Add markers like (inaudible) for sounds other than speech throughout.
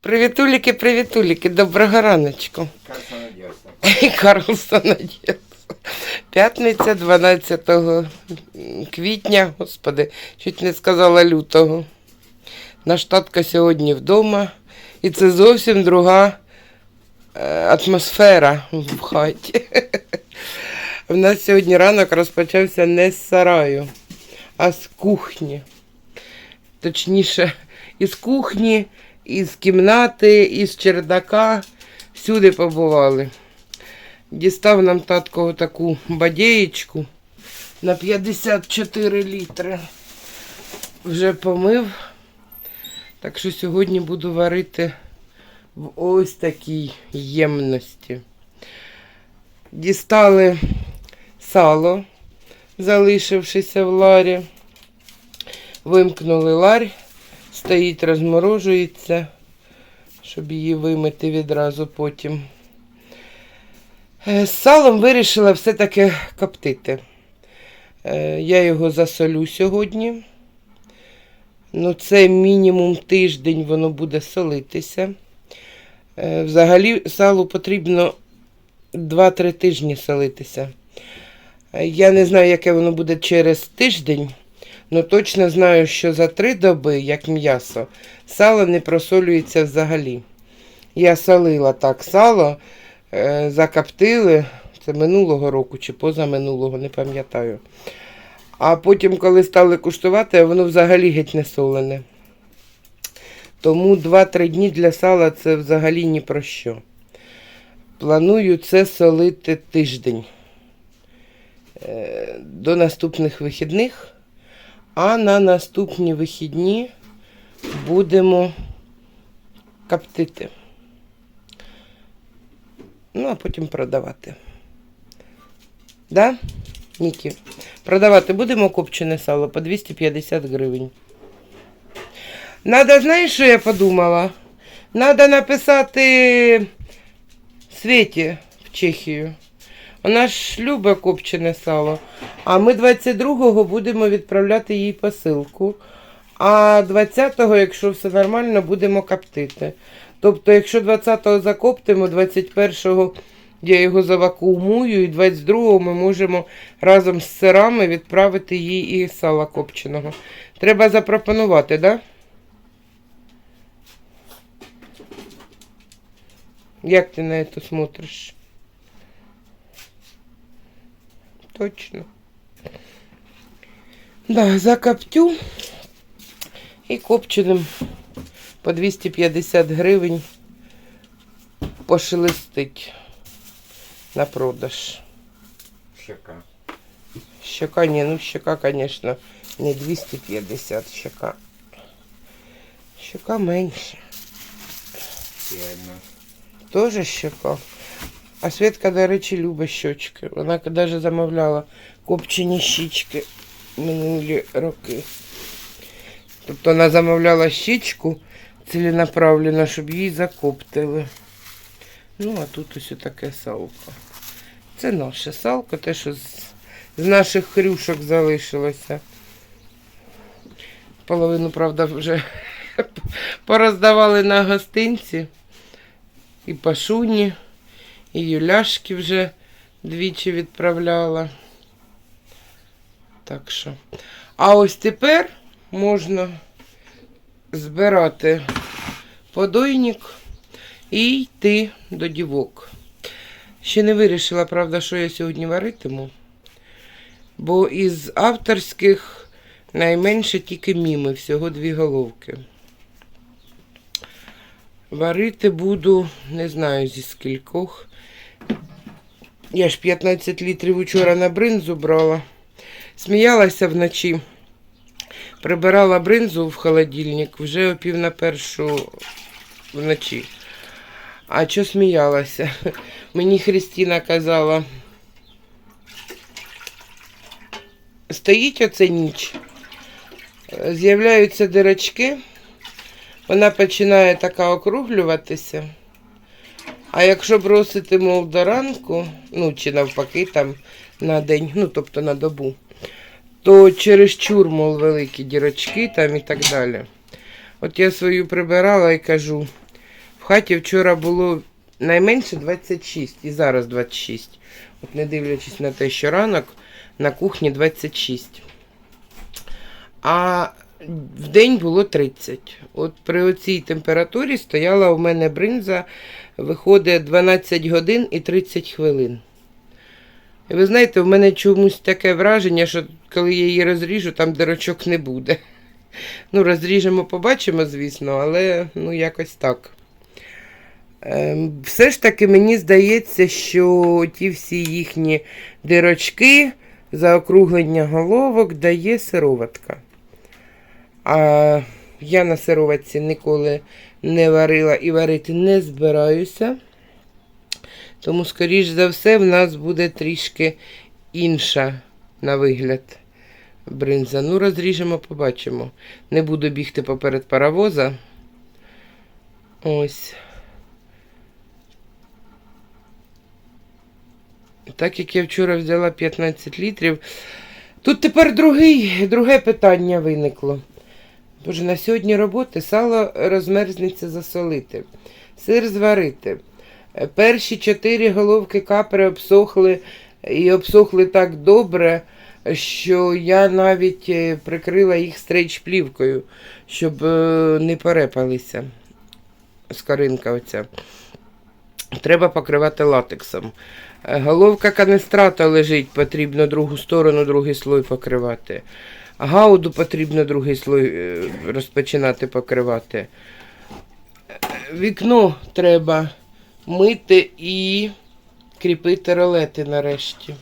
Привітуліки, привітуліки, доброго раночку. Карлсон Одеса. П'ятниця 12 квітня, господи, чуть не сказала лютого. Наш татко сьогодні вдома, і це зовсім друга атмосфера в хаті. У нас сьогодні ранок розпочався не з сараю, а з кухні. Точніше, із кухні, із кімнати, із чердака. Всюди побували. Дістав нам татко таку бадєєчку на 54 літри. Вже помив. Так що сьогодні буду варити в ось такій ємності. Дістали сало, залишившися в ларі. Вимкнули ларь, стоїть, розморожується, щоб її вимити відразу потім. Е, З салом вирішила все-таки коптити. Е, Я його засолю сьогодні. Ну, це мінімум тиждень воно буде солитися. Е, Взагалі салу потрібно 2-3 тижні солитися. Е, Я не знаю, яке воно буде через тиждень, але точно знаю, що за 3 доби, як м'ясо, сало не просолюється взагалі. Я солила так сало е, закоптили. Це минулого року чи позаминулого, не пам'ятаю. А потім, коли стали куштувати, воно взагалі геть не солене. Тому 2-3 дні для сала це взагалі ні про що. Планую це солити тиждень е, до наступних вихідних. А на наступні вихідні будемо коптити. Ну, а потім продавати. Да, Нікі? Продавати будемо копчене сало по 250 гривень. Надо, знаєш, що я подумала? Надо написати Світі в Чехію. Вона ж любить копчене сало. А ми 22-го будемо відправляти їй посилку. А 20-го, якщо все нормально, будемо коптити. Тобто, якщо 20-го закоптимо, 21-го я його завакуумую, і 22-го ми можемо разом з сирами відправити їй і сала копченого. Треба запропонувати, так? Да? Як ти на це смотриш? Точно. Да, закоптю і копченим по 250 гривень пошелестить на продаж. Щека. Щека, не, ну щека, конечно, не 250 щека. Щека менше. Реально. Тоже щека. А Светка, до речі, любить щочки. Вона навіть замовляла копчені щічки минулі роки. Тобто вона замовляла щічку ціленаправленно, щоб її закоптили. Ну, а тут ось таке салко. Це наше салко, те, що з, з наших хрюшок залишилося. Половину, правда, вже (laughs) пороздавали на гостинці. І пашуні, і юляшки вже двічі відправляла. Так що. А ось тепер можна збирати подойник і йти до дівок. Ще не вирішила, правда, що я сьогодні варитиму. Бо із авторських найменше тільки міми, всього дві головки. Варити буду, не знаю зі скількох. Я ж 15 літрів учора на бринзу брала. Сміялася вночі. Прибирала бринзу в холодильник вже о пів на першу вночі. А що сміялася? (laughs) Мені Христина казала. Стоїть оце ніч, з'являються дирочки, вона починає така округлюватися. А якщо бросити, мов до ранку, ну чи навпаки там на день, ну тобто на добу, то чересчур, мов, великі дірочки там і так далі. От я свою прибирала і кажу, в хаті вчора було найменше 26 і зараз 26. От не дивлячись на те, що ранок на кухні 26. А в день було 30. От при оцій температурі стояла у мене бринза, виходить 12 годин і 30 хвилин. І ви знаєте, в мене чомусь таке враження, що коли я її розріжу, там дирочок не буде. Ну, розріжемо, побачимо, звісно, але ну якось так. Ем, все ж таки мені здається, що ті всі їхні дирочки, заокруглення головок дає сироватка. А я на сироватці ніколи не варила і варити не збираюся. Тому, скоріш за все, в нас буде трішки інша на вигляд бринза. Ну, розріжемо, побачимо. Не буду бігти поперед паровоза. Ось. Так як я вчора взяла 15 літрів. Тут тепер другий, друге питання виникло. Боже, на сьогодні роботи сало розмерзнеться засолити, сир зварити. Е, Перші чотири головки капри обсохли і обсохли так добре, що я навіть е, прикрила їх стрейч-плівкою, щоб е, не порепалися. Скоринка оця. Треба покривати латексом. Головка канистрата лежить, потрібно другу сторону, другий слой покривати. Гауду потрібно другий слой е, розпочинати покривати. Вікно треба мити і кріпити ролети нарешті.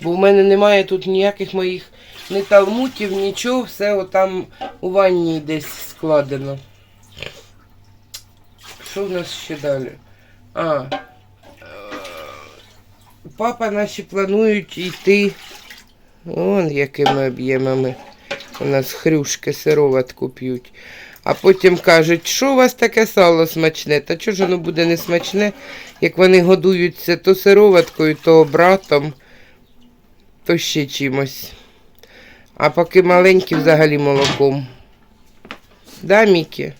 Бо в мене немає тут ніяких моїх ні талмутів, нічого, все отам у ванні десь складено. Що в нас ще далі? А, е, папа наші планують йти. Вон якими об'ємами. У нас хрюшки сироватку п'ють. А потім кажуть, що у вас таке сало смачне? Та чого ж воно буде не смачне, як вони годуються то сироваткою, то братом, то ще чимось. А поки маленькі взагалі молоком. Да, Мікі?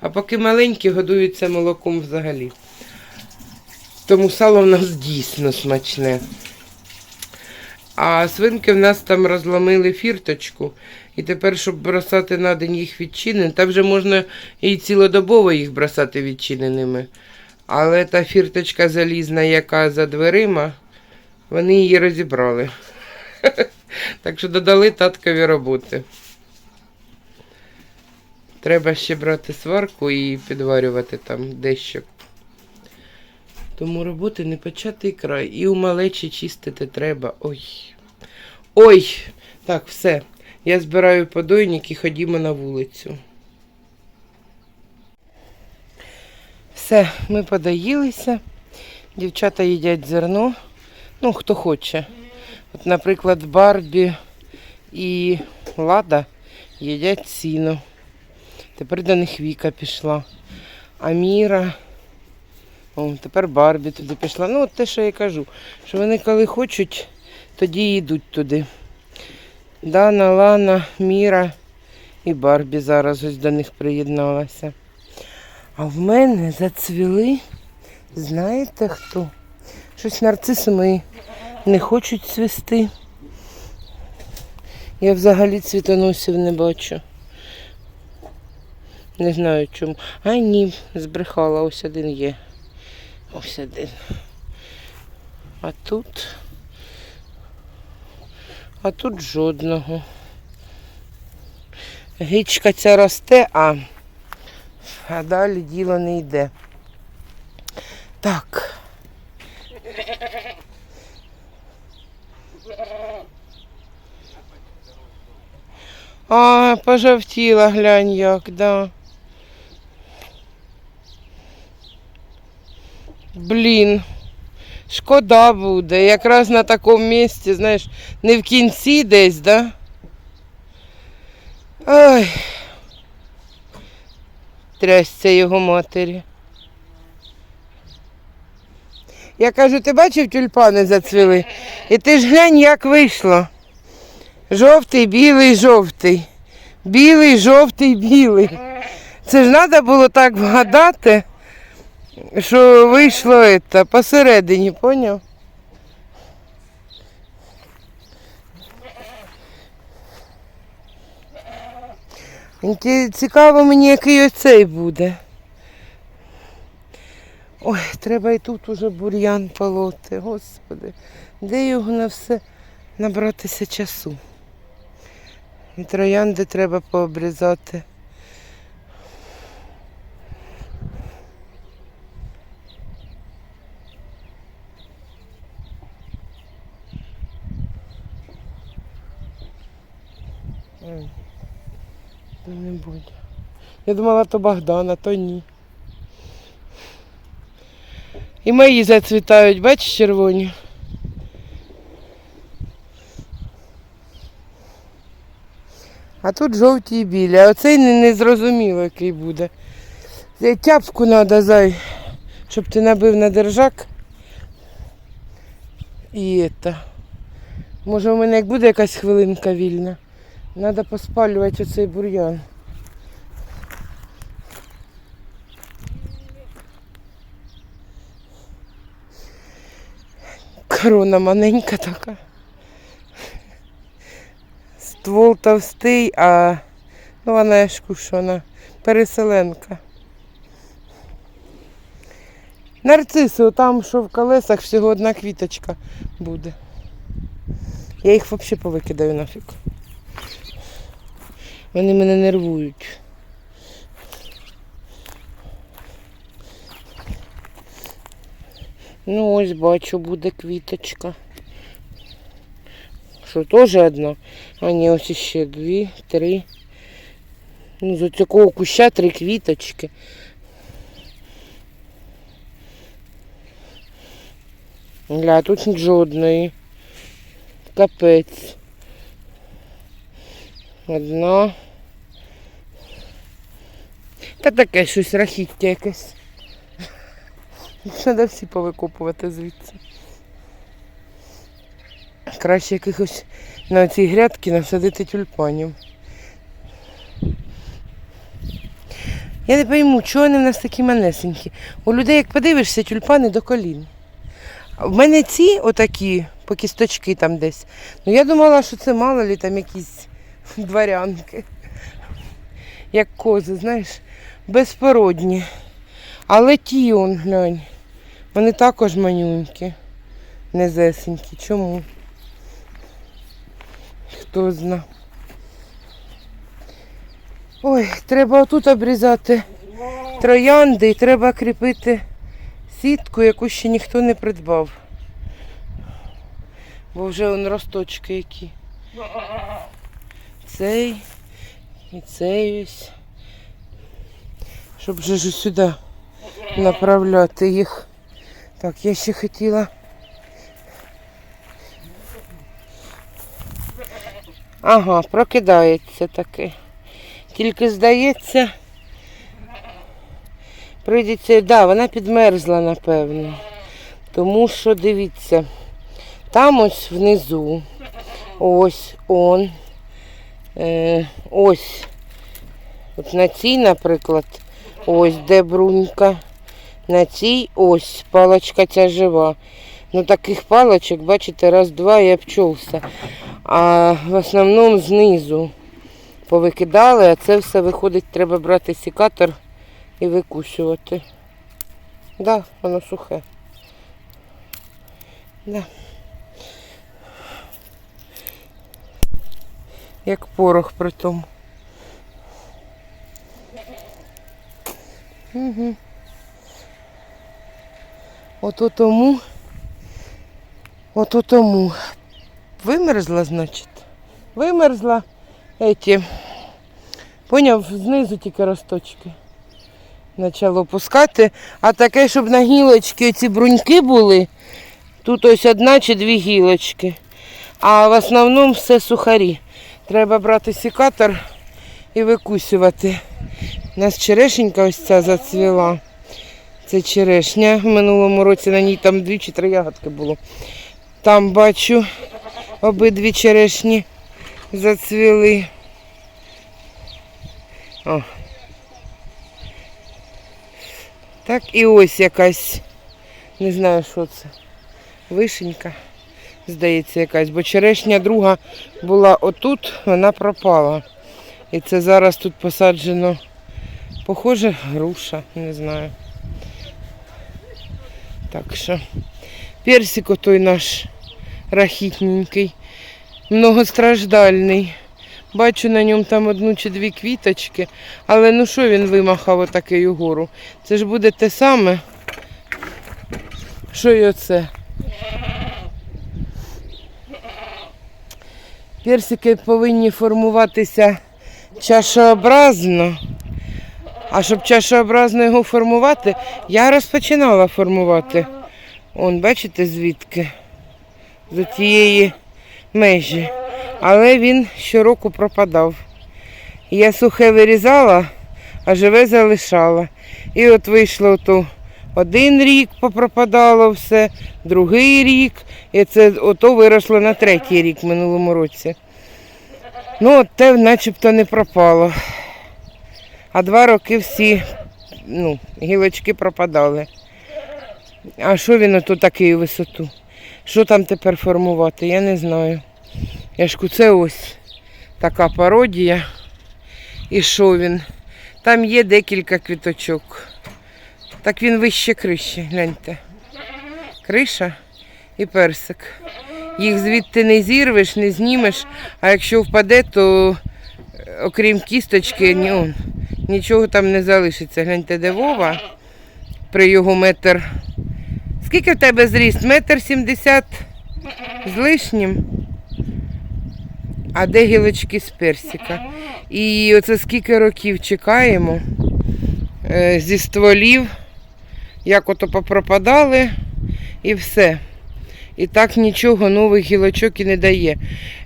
А поки маленькі годуються молоком взагалі. Тому сало в нас дійсно смачне. А свинки в нас там розломили фірточку. І тепер, щоб бросати на день їх відчинені, та вже можна і цілодобово їх бросати відчиненими. Але та фірточка залізна, яка за дверима, вони її розібрали. (laughs) Так що додали таткові роботи. Треба ще брати сварку і підварювати там дещо. Тому роботи не початий край. І у малечі чистити треба. Ой. Ой! Так, все. Я збираю подойник і ходімо на вулицю. Все, ми подоїлися. Дівчата їдять зерно. Ну, хто хоче. От, наприклад, Барбі і Лада їдять сіно. Тепер до них Віка пішла. А Міра. О, тепер Барбі туди пішла. Ну, от те, що я кажу, що вони коли хочуть, тоді йдуть туди. Дана, Лана, Міра і Барбі зараз ось до них приєдналася. А в мене зацвіли, знаєте хто? Щось нарциси мої не хочуть цвісти. Я взагалі цвітоносів не бачу. Не знаю чому. А ні, збрехала, ось один є. Ось один. А тут. А тут жодного. Гичка ця росте, а, а далі діло не йде. Так. А, пожовтіла, глянь як, да. Блін. Шкода буде. Якраз на такому місці, знаєш, не в кінці десь, да? Ой. Трясся його матері. Я кажу, ти бачив, тюльпани зацвіли? І ти ж глянь, як вийшло. Жовтий, білий, жовтий. Білий, жовтий, білий. Це ж треба було так вгадати, що вийшло це, посередині, поняв? Цікаво мені, який оцей буде. Ой, треба і тут уже бур'ян полоти, господи. Де його на все набратися часу? І троянди треба пообрізати. То не буде. Я думала, то Богдана, то ні. І мої зацвітають, бачиш, червоні. А тут жовті і білі. А оцей не, не зрозуміло, який буде. Тяпку треба, зай, щоб ти набив на держак. І це. Може у мене як буде якась хвилинка вільна. Треба поспалювати оцей бур'ян. Корона маленька така. Ствол товстий, а ну вона я ж вона переселенка. Нарциси, там, що в колесах, всього одна квіточка буде. Я їх взагалі повикидаю нафіг. Вони мене нервують. Ну, ось бачу, буде квіточка. Що, теж одна? А ні, ось ще дві, три. Ну, з такого куща три квіточки. Гля, тут жодної. Капець. Одна. Та таке щось рахіття якесь. Треба всі повикопувати звідси. Краще якихось на цій грядки насадити тюльпанів. Я не пойму, чого вони в нас такі манесенькі. У людей, як подивишся, тюльпани до колін. А в мене ці отакі, по кісточки там десь. Ну я думала, що це мало лі там якісь дворянки. Як кози, знаєш, безпородні. Але ті он, глянь. Вони також манюнькі, незесенькі. Чому? Хто зна. Ой, треба отут обрізати троянди і треба кріпити сітку, яку ще ніхто не придбав. Бо вже он росточки які. Цей і цей ось. Щоб вже ж сюди направляти їх. Так, я ще хотіла. Ага, прокидається таки. Тільки здається, прийдеться, да, вона підмерзла, напевно. Тому що дивіться, там ось внизу, ось он, е, ось, от на цій, наприклад, ось де брунька. На цій ось палочка ця жива. Ну таких палочок, бачите, раз-два і обчовся. А в основному знизу повикидали, а це все виходить, треба брати сікатор і викусювати. Да, воно сухе. Да. Як порох при тому. Угу. Ото тому. Ото тому. Вимерзла, значить. Вимерзла. Еті. Поняв, знизу тільки росточки. Почало пускати. А таке, щоб на гілочки ці бруньки були. Тут ось одна чи дві гілочки. А в основному все сухарі. Треба брати секатор і викусювати. У нас черешенька ось ця зацвіла. Це черешня. В минулому році на ній там дві чи три ягодки було. Там бачу обидві черешні зацвіли. О. Так і ось якась, не знаю, що це. Вишенька, здається, якась, бо черешня друга була отут, вона пропала. І це зараз тут посаджено, похоже, груша, не знаю. Так що, персик отой наш рахітненький, многостраждальний. Бачу на ньому там одну чи дві квіточки, але ну що він вимахав отакий угору? Це ж буде те саме. Що й оце? Персики повинні формуватися чашообразно. А щоб чашообразно його формувати, я розпочинала формувати. Он, бачите, звідки? З тієї межі. Але він щороку пропадав. Я сухе вирізала, а живе залишала. І от вийшло то один рік попропадало все, другий рік, і це ото виросло на третій рік минулому році. Ну, от те начебто не пропало. А два роки всі ну, гілочки пропадали. А що він ото такий висоту? Що там тепер формувати? Я не знаю. Я ж це ось така пародія. І що він? Там є декілька квіточок. Так він вище криші, гляньте. Криша і персик. Їх звідти не зірвеш, не знімеш, а якщо впаде, то е, окрім кісточки, он, нічого там не залишиться. Гляньте, де Вова при його метр. Скільки в тебе зріст? Метр сімдесят з лишнім. А де гілочки з персика? І оце скільки років чекаємо е, зі стволів, як ото попропадали, і все. І так нічого нових гілочок і не дає.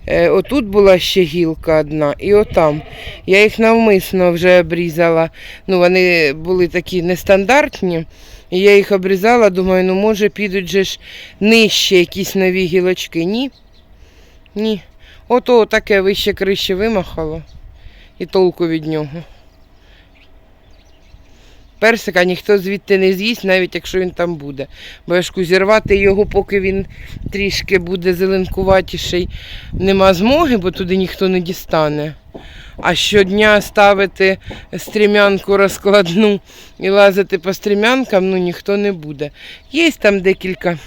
Е, отут була ще гілка одна, і отам. Я їх навмисно вже обрізала. Ну, вони були такі нестандартні. І я їх обрізала, думаю, ну може підуть же ж нижче якісь нові гілочки. Ні. Ні. Ото таке вище крище вимахало. І толку від нього. Персика ніхто звідти не з'їсть, навіть якщо він там буде. Бо я ж зірвати його, поки він трішки буде зеленкуватіший, нема змоги, бо туди ніхто не дістане. А щодня ставити стрімянку розкладну і лазити по стрімянкам, ну ніхто не буде. Є там декілька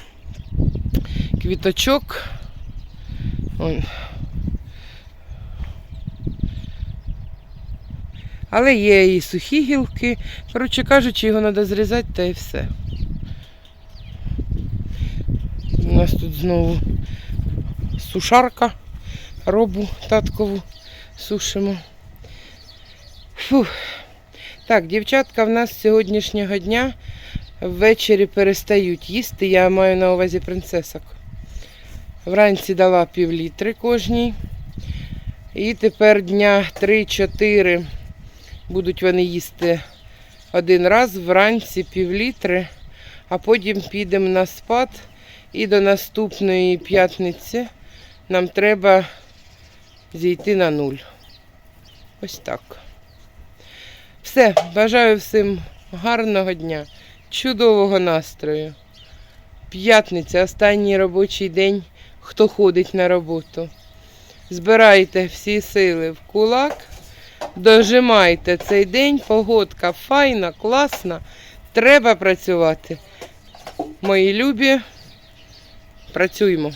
квіточок. Он. Але є і сухі гілки. Коротше кажучи, його треба зрізати та і все. У нас тут знову сушарка, робу таткову сушимо. Фух. Так, дівчатка в нас з сьогоднішнього дня ввечері перестають їсти. Я маю на увазі принцесок. Вранці дала пів літри кожній. І тепер дня 3-4 будуть вони їсти один раз вранці пів літри, а потім підемо на спад. І до наступної п'ятниці нам треба зійти на нуль. Ось так. Все, бажаю всім гарного дня, чудового настрою. П'ятниця, останній робочий день, хто ходить на роботу. Збирайте всі сили в кулак, дожимайте цей день, погодка файна, класна. Треба працювати. Мої любі, працюємо.